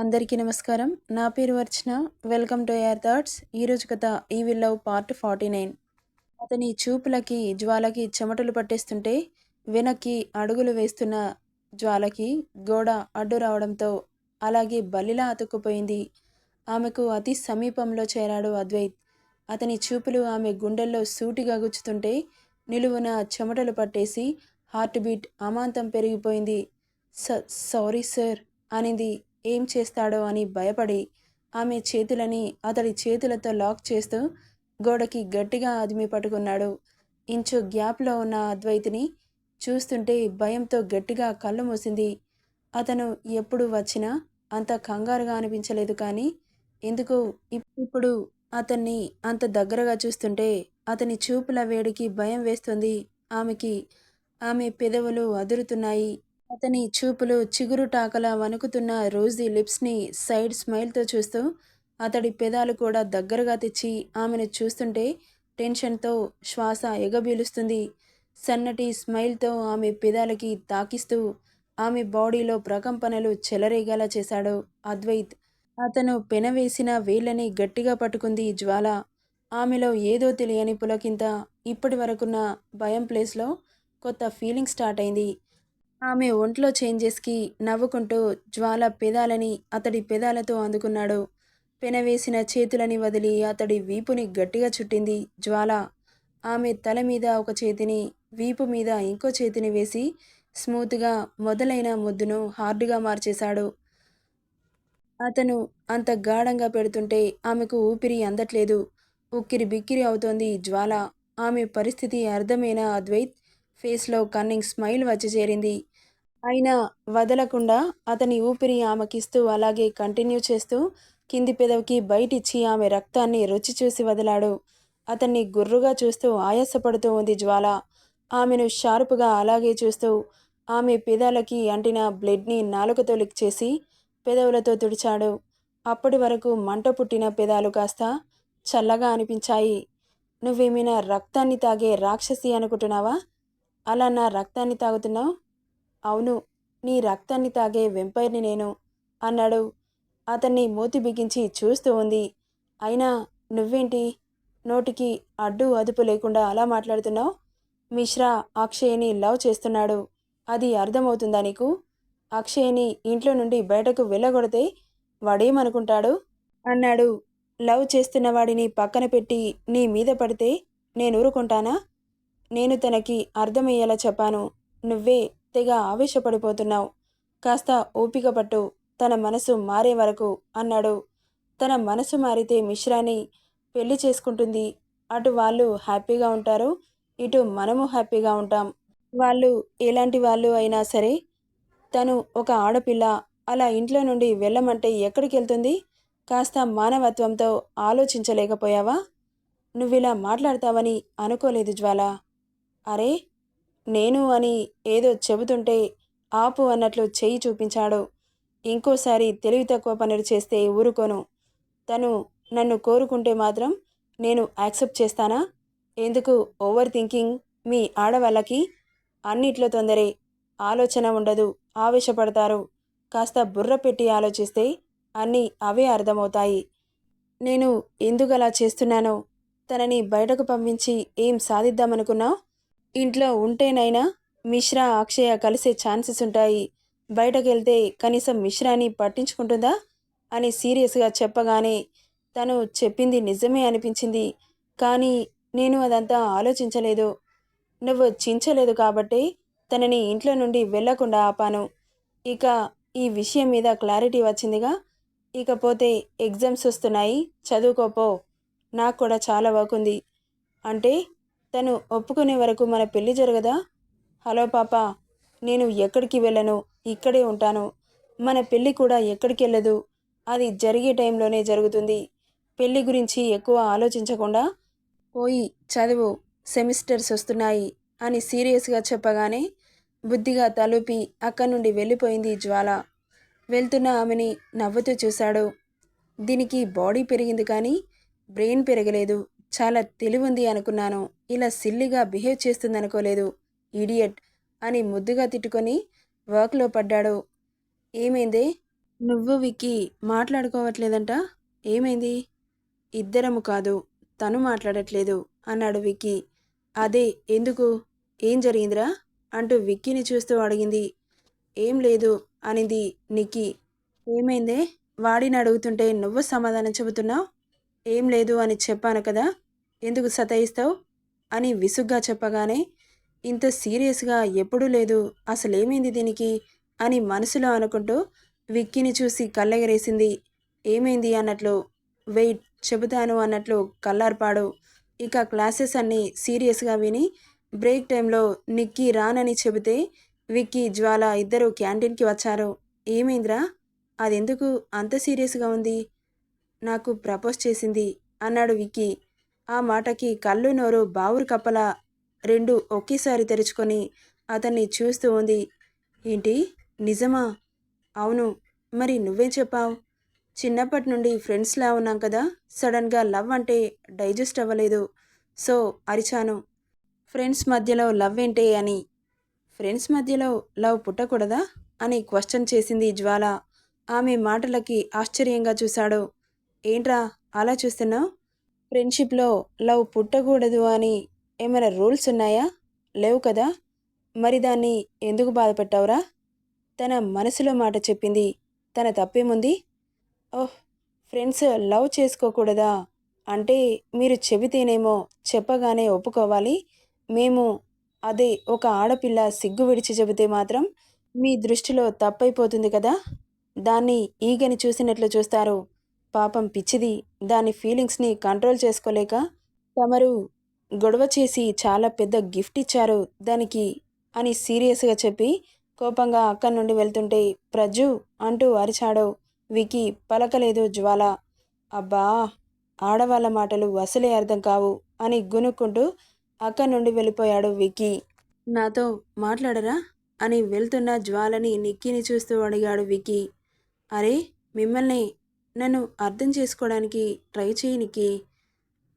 అందరికీ నమస్కారం. నా పేరు Archana. Welcome to air thoughts. ఈరోజు కథ evil love part forty nine. అతని చూపులకి జ్వాలకి చెమటలు పట్టేస్తుంటే వెనక్కి అడుగులు వేస్తున్న జ్వాలకి గోడ అడ్డు రావడంతో అలాగే బల్లిలా అతుక్కుపోయింది. ఆమెకు అతి సమీపంలో చేరాడు అద్వైత్. అతని చూపులు ఆమె గుండెల్లో సూటిగా గుచ్చుతుంటే నిలువున చెమటలు పట్టేసి హార్ట్ బీట్ అమాంతం పెరిగిపోయింది. స సారీ సార్ అనింది ఏం చేస్తాడో అని భయపడి ఆమె చేతులని అతడి చేతులతో లాక్ చేస్తూ గోడకి గట్టిగా అదిమి పట్టుకున్నాడు. ఇంచు గ్యాప్లో ఉన్న అద్వైతిని చూస్తుంటే భయంతో గట్టిగా కళ్ళు మూసింది. అతను ఎప్పుడు వచ్చినా అంత కంగారుగా అనిపించలేదు కానీ ఎందుకు ఇప్పుడు అతన్ని అంత దగ్గరగా చూస్తుంటే అతని చూపుల వేడికి భయం వేస్తుంది. ఆమెకి ఆమె పెదవులు అదురుతున్నాయి. అతని చూపులు చిగురుటాకలా వణుకుతున్న రోజీ లిప్స్ని సైడ్ స్మైల్తో చూస్తూ అతడి పెదాలు కూడా దగ్గరగా తెచ్చి ఆమెను చూస్తుంటే టెన్షన్తో శ్వాస ఎగబీలుస్తుంది. సన్నటి స్మైల్తో ఆమె పెదాలకి తాకిస్తూ ఆమె బాడీలో ప్రకంపనలు చెలరేగేలా చేశాడు అద్వైత్. అతను పెనవేసిన వేళ్ళని గట్టిగా పట్టుకుంది జ్వాల. ఆమెలో ఏదో తెలియని పులకింత ఇప్పటి వరకున్న భయం ప్లేస్లో కొత్త ఫీలింగ్ స్టార్ట్ అయింది. ఆమె ఒంట్లో చేంజెస్కి నవ్వుకుంటూ జ్వాల పెదాలని అతడి పెదాలతో అందుకున్నాడు. పెనవేసిన చేతులని వదిలి అతడి వీపుని గట్టిగా చుట్టింది జ్వాల. ఆమె తల మీద ఒక చేతిని వీపు మీద ఇంకో చేతిని వేసి స్మూత్గా మొదలైన ముద్దును హార్డ్గా మార్చేశాడు. అతను అంత గాఢంగా పెడుతుంటే ఆమెకు ఊపిరి అందట్లేదు. ఉక్కిరి బిక్కిరి అవుతోంది జ్వాల. ఆమె పరిస్థితి అర్థమైన అద్వైత్ ఫేస్లో కన్నింగ్ స్మైల్ వచ్చి చేరింది. అయినా వదలకుండా అతని ఊపిరి ఆమెకిస్తూ అలాగే కంటిన్యూ చేస్తూ కింది పెదవికి బయటిచ్చి ఆమె రక్తాన్ని రుచి చూసి వదిలాడు. అతన్ని గుర్రుగా చూస్తూ ఆయాసపడుతూ ఉంది జ్వాల. ఆమెను షార్పుగా అలాగే చూస్తూ ఆమె పెదాలకి అంటిన బ్లడ్ని నాలుకతో లిక్ చేసి పెదవులతో తుడిచాడు. అప్పటి వరకు మంట పుట్టిన పెదాలు కాస్త చల్లగా అనిపించాయి. నువ్వేమైనా రక్తాన్ని తాగే రాక్షసి అనుకుంటున్నావా? అలా నా రక్తాన్ని తాగుతున్నావు? అవును నీ రక్తాన్ని తాగే వెంపైర్ని నేను అన్నాడు. అతన్ని మూతి బిగించి చూస్తూ ఉంది. అయినా నువ్వేంటి? నోటికి అడ్డు అదుపు లేకుండా అలా మాట్లాడుతున్నావు? మిశ్రా అక్షయ్ని లవ్ చేస్తున్నాడు. అది అర్థమవుతుందా నీకు? అక్షయ్ని ఇంట్లో నుండి బయటకు వెళ్ళగొడితే వాడేమనుకుంటాడు? అన్నాడు. లవ్ చేస్తున్న వాడిని పక్కన పెట్టి నీ మీద పడితే నేను ఊరుకుంటానా? నేను తనకి అర్థమయ్యేలా చెప్పాను. నువ్వే తెగ ఆవేశపడిపోతున్నావు. కాస్త ఓపిక పట్టు. తన మనసు మారే వరకు అన్నాడు. తన మనసు మారితే మిశ్రాని పెళ్ళి చేసుకుంటుంది. అటు వాళ్ళు హ్యాపీగా ఉంటారు. ఇటు మనము హ్యాపీగా ఉంటాం. వాళ్ళు ఎలాంటి వాళ్ళు అయినా సరే తను ఒక ఆడపిల్ల. అలా ఇంట్లో నుండి వెళ్ళమంటే ఎక్కడికి వెళ్తుంది? కాస్త మానవత్వంతో ఆలోచించలేకపోయావా? నువ్విలా మాట్లాడతావని అనుకోలేదు జ్వాల. అరే నేను అని ఏదో చెబుతుంటే ఆపు అన్నట్లు చెయ్యి చూపించాడు. ఇంకోసారి తెలివి తక్కువ పనులు చేస్తే ఊరుకోను. తను నన్ను కోరుకుంటే మాత్రం నేను యాక్సెప్ట్ చేస్తానా? ఎందుకు ఓవర్ థింకింగ్ మీ ఆడవాళ్ళకి? అన్నిట్లో తొందరే. ఆలోచన ఉండదు ఆవేశపడతారు. కాస్త బుర్ర పెట్టి ఆలోచిస్తే అన్నీ అవే అర్థమవుతాయి. నేను ఎందుకు అలా చేస్తున్నానో? తనని బయటకు పంపించి ఏం సాధిద్దామనుకున్నావు? ఇంట్లో ఉంటేనైనా మిశ్రా అక్షయ కలిసే ఛాన్సెస్ ఉంటాయి. బయటకెళ్తే కనీసం మిశ్రాని పట్టించుకుంటుందా? అని సీరియస్గా చెప్పగానే తను చెప్పింది నిజమే అనిపించింది. కానీ నేను అదంతా ఆలోచించలేదు. నువ్వు చించలేదు కాబట్టి తనని ఇంట్లో నుండి వెళ్ళకుండా ఆపాను. ఇక ఈ విషయం మీద క్లారిటీ వచ్చిందిగా. ఇకపోతే ఎగ్జామ్స్ వస్తున్నాయి. చదువుకోపో. నాకు కూడా చాలా వర్క్ ఉంది. అంటే తను ఒప్పుకునే వరకు మన పెళ్ళి జరగదా? హలో పాప నేను ఎక్కడికి వెళ్ళను? ఇక్కడే ఉంటాను. మన పెళ్ళి కూడా ఎక్కడికి వెళ్ళదు? అది జరిగే టైంలోనే జరుగుతుంది. పెళ్ళి గురించి ఎక్కువ ఆలోచించకుండా పోయి చదువు సెమిస్టర్స్ వస్తున్నాయి అని సీరియస్గా చెప్పగానే బుద్ధిగా తలుపి అక్కడి నుండి వెళ్ళిపోయింది జ్వాల. వెళ్తున్న ఆమెని నవ్వుతూ చూశాడు. దీనికి బాడీ పెరిగింది కానీ బ్రెయిన్ పెరగలేదు. చాలా తెలివుంది అనుకున్నాను. ఇలా సిల్లిగా బిహేవ్ చేస్తుందనుకోలేదు. ఇడియట్ అని ముద్దుగా తిట్టుకొని వర్క్లో పడ్డాడు. ఏమైంది? నువ్వు విక్కీ మాట్లాడుకోవట్లేదంట? ఏమైంది? ఇద్దరము కాదు తను మాట్లాడట్లేదు అన్నాడు విక్కీ. అదే ఎందుకు? ఏం జరిగిందిరా? అంటూ విక్కీని చూస్తూ అడిగింది. ఏం లేదు అనింది నిక్కీ. ఏమైందే? వాడిని అడుగుతుంటే నువ్వు సమాధానం చెబుతున్నావు? ఏం లేదు అని చెప్పాను కదా ఎందుకు సతాయిస్తావు? అని విసుగ్గా చెప్పగానే ఇంత సీరియస్గా ఎప్పుడూ లేదు అసలేమైంది దీనికి? అని మనసులో అనుకుంటూ విక్కీని చూసి కళ్ళెగరేసింది. ఏమైంది అన్నట్లు వెయిట్ చెబుతాను అన్నట్లు కల్లార్పాడు ఇక క్లాసెస్ అన్నీ సీరియస్గా విని బ్రేక్ టైంలో నిక్కీ రానని చెబితే విక్కీ జ్వాల ఇద్దరు క్యాంటీన్కి వచ్చారు. ఏమైందిరా? అదెందుకు? అంత సీరియస్గా ఉంది. నాకు ప్రపోజ్ చేసింది అన్నాడు విక్కీ. ఆ మాటకి కళ్ళు నోరు బావురు కప్పల రెండు ఒకేసారి తెరుచుకొని అతన్ని చూస్తూ ఉంది. ఏంటి? నిజమా? అవును. మరి నువ్వేం చెప్పావు? చిన్నప్పటి నుండి ఫ్రెండ్స్లా ఉన్నాం కదా. సడన్గా లవ్ అంటే డైజెస్ట్ అవ్వలేదు. సో అరిచాను. ఫ్రెండ్స్ మధ్యలో లవ్ ఏంటే అని. ఫ్రెండ్స్ మధ్యలో లవ్ పుట్టకూడదా? అని క్వశ్చన్ చేసింది జ్వాల. ఆమె మాటలకి ఆశ్చర్యంగా చూశాడు. ఏంట్రా అలా చూస్తున్నావు? ఫ్రెండ్షిప్లో లవ్ పుట్టకూడదు అని ఏమైనా రూల్స్ ఉన్నాయా? లేవు కదా. మరి దాన్ని ఎందుకు బాధపెట్టావురా? తన మనసులో మాట చెప్పింది. తన తప్పేముంది? ఓహ్ ఫ్రెండ్స్ లవ్ చేసుకోకూడదా? అంటే మీరు చెబితేనేమో చెప్పగానే ఒప్పుకోవాలి. మేము అదే ఒక ఆడపిల్ల సిగ్గు విడిచి చెబితే మాత్రం మీ దృష్టిలో తప్పైపోతుంది కదా. దాన్ని ఈగని చూసినట్లు చూస్తారు. పాపం పిచ్చిది. దాని ఫీలింగ్స్ని కంట్రోల్ చేసుకోలేక తమరు గొడవ చేసి చాలా పెద్ద గిఫ్ట్ ఇచ్చారు దానికి అని సీరియస్గా చెప్పి కోపంగా అక్కడి నుండి వెళ్తుంటే ప్రజు అంటూ అరిచాడు. వికి పలకలేదు జ్వాల. అబ్బా! ఆడవాళ్ళ మాటలు అసలే అర్థం కావు అని గునుక్కుంటూ అక్కడి నుండి వెళ్ళిపోయాడు వికి నాతో మాట్లాడరా అని వెళ్తున్న జ్వాలని నిక్కిని చూస్తూ అడిగాడు వికి అరే మిమ్మల్ని నన్ను అర్థం చేసుకోవడానికి ట్రై చేయనికి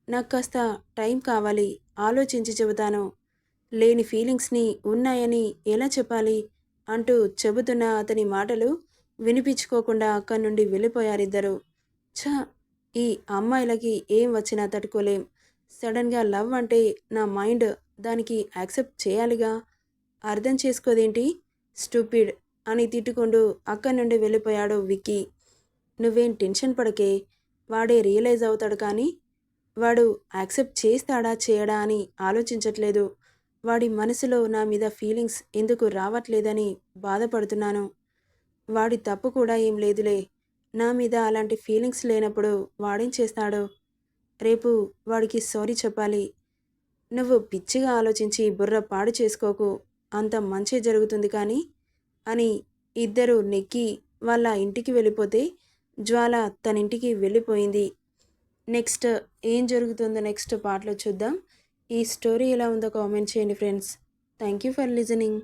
నాకు కాస్త టైం కావాలి ఆలోచించి చెబుతాను. లేని ఫీలింగ్స్ని ఉన్నాయని ఎలా చెప్పాలి అంటూ చెబుతున్న అతని మాటలు వినిపించుకోకుండా అక్కడి నుండి వెళ్ళిపోయారిద్దరు. ఛ! ఈ అమ్మాయిలకి ఏం వచ్చినా తట్టుకోలేం. సడన్గా లవ్ అంటే నా మైండ్ దానికి యాక్సెప్ట్ చేయాలిగా. అర్థం చేసుకోదేంటి? స్టూపిడ్ అని తిట్టుకుంటూ అక్కడి నుండి వెళ్ళిపోయాడు విక్కీ. నువ్వేం టెన్షన్ పడకే. వాడే రియలైజ్ అవుతాడు కానీ వాడు యాక్సెప్ట్ చేస్తాడా చేయడా అని ఆలోచించట్లేదు. వాడి మనసులో నా మీద ఫీలింగ్స్ ఎందుకు రావట్లేదని బాధపడుతున్నాను. వాడి తప్పు కూడా ఏం లేదులే. నా మీద అలాంటి ఫీలింగ్స్ లేనప్పుడు వాడేం చేస్తాడు? రేపు వాడికి సారీ చెప్పాలి. నువ్వు పిచ్చిగా ఆలోచించి బుర్ర పాడు చేసుకోకు. అంత మంచి జరుగుతుంది కానీ అని ఇద్దరు నెక్కి వాళ్ళ ఇంటికి వెళ్ళిపోతే జ్వాల తనింటికి వెళ్ళిపోయింది. నెక్స్ట్ ఏం జరుగుతుందో నెక్స్ట్ పాటలో చూద్దాం. ఈ స్టోరీ ఎలా ఉందో కామెంట్ చేయండి friends. Thank you for listening.